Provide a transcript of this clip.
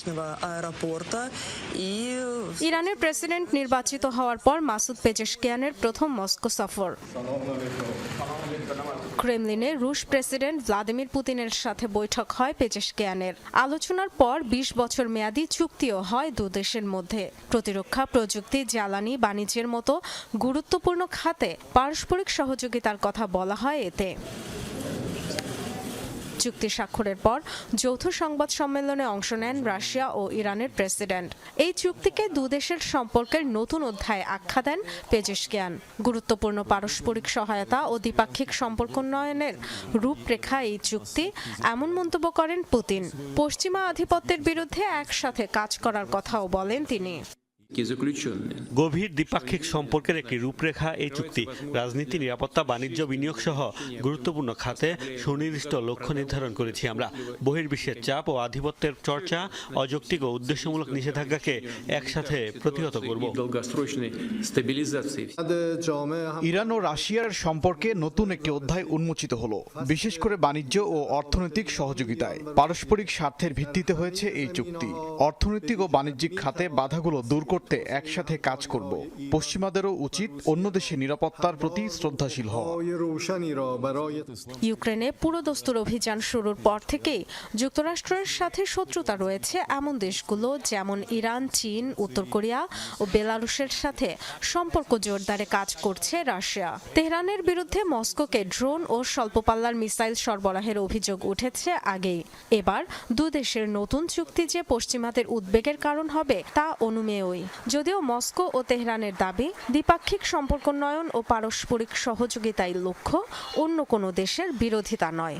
столичного аэропорта и ইরানের প্রেসিডেন্ট নির্বাচিত হওয়ার পর মাসুদ পেজেশকিয়ানের প্রথম মস্কো সফর ক্রেমলিনে রুশ প্রেসিডেন্ট ভ্লাদিমির পুতিনের সাথে বৈঠক হয় পেজেশকিয়ানের আলোচনার পর ২০ বছর মেয়াদী চুক্তিও হয় দু দেশের মধ্যে প্রতিরক্ষা প্রযুক্তি জ্বালানি বাণিজ্যের মতো গুরুত্বপূর্ণ খাতে পারস্পরিক সহযোগিতার কথা বলা হয় এতে চুক্তি স্বাক্ষরের পর যৌথ সংবাদ সম্মেলনে অংশ নেন রাশিয়া ও ইরানের প্রেসিডেন্ট। এই চুক্তিকে দুদেশের সম্পর্কের নতুন অধ্যায় আখ্যা দেন পেজেশকিয়ান। গুরুত্বপূর্ণ পারস্পরিক সহায়তা ও দ্বিপাক্ষিক সম্পর্ক উন্নয়নের রূপরেখা এই চুক্তি, এমন মন্তব্য করেন পুতিন। পশ্চিমা আধিপত্যের বিরুদ্ধে একসাথে কাজ করার কথাও বলেন তিনি। গভীর দ্বিপাক্ষিক সম্পর্কের একটি রূপরেখা এই চুক্তি রাজনীতি নিরাপত্তা বাণিজ্য বিনিয়োগ সহ গুরুত্বপূর্ণ খাতে সুনির্দিষ্ট লক্ষ্য নির্ধারণ করেছি আমরা। বহির্বিশ্বের চাপ ও আধিপত্যের চর্চা অযৌক্তিক ও উদ্দেশ্যমূলক নিষেধাজ্ঞাকে একসাথে প্রতিহত করব। ইরান ও রাশিয়ার সম্পর্কে নতুন একটি অধ্যায় উন্মোচিত হলো বিশেষ করে বাণিজ্য ও অর্থনৈতিক সহযোগিতায়। পারস্পরিক স্বার্থের ভিত্তিতে হয়েছে এই চুক্তি। অর্থনৈতিক ও বাণিজ্যিক খাতে বাধাগুলো দূর করতে একসাথে কাজ করব। পশ্চিমাদেরও উচিত অন্য দেশের নিরাপত্তার প্রতি শ্রদ্ধাশীল হওয়া। ইউক্রেনে পুরোদস্তুর অভিযান শুরুর পর থেকেই যুক্তরাষ্ট্রের সাথে শত্রুতা রয়েছে এমন দেশগুলো যেমন ইরান, চীন, উত্তর কোরিয়া ও বেলারুশের সাথে সম্পর্ক জোরদারে কাজ করছে রাশিয়া। তেহরানের বিরুদ্ধে মস্কোকে ড্রোন ও স্বল্পপাল্লার মিসাইল সরবরাহের অভিযোগ উঠেছে আগেই। এবার দু দেশের নতুন চুক্তি যে পশ্চিমাদের উদ্বেগের কারণ হবে তা অনুমেয়ই। যদিও মস্কো ও তেহরানের দাবি, দ্বিপাক্ষিক সম্পর্ক উন্নয়ন ও পারস্পরিক সহযোগিতাই লক্ষ্য, অন্য কোনো দেশের বিরোধিতা নয়।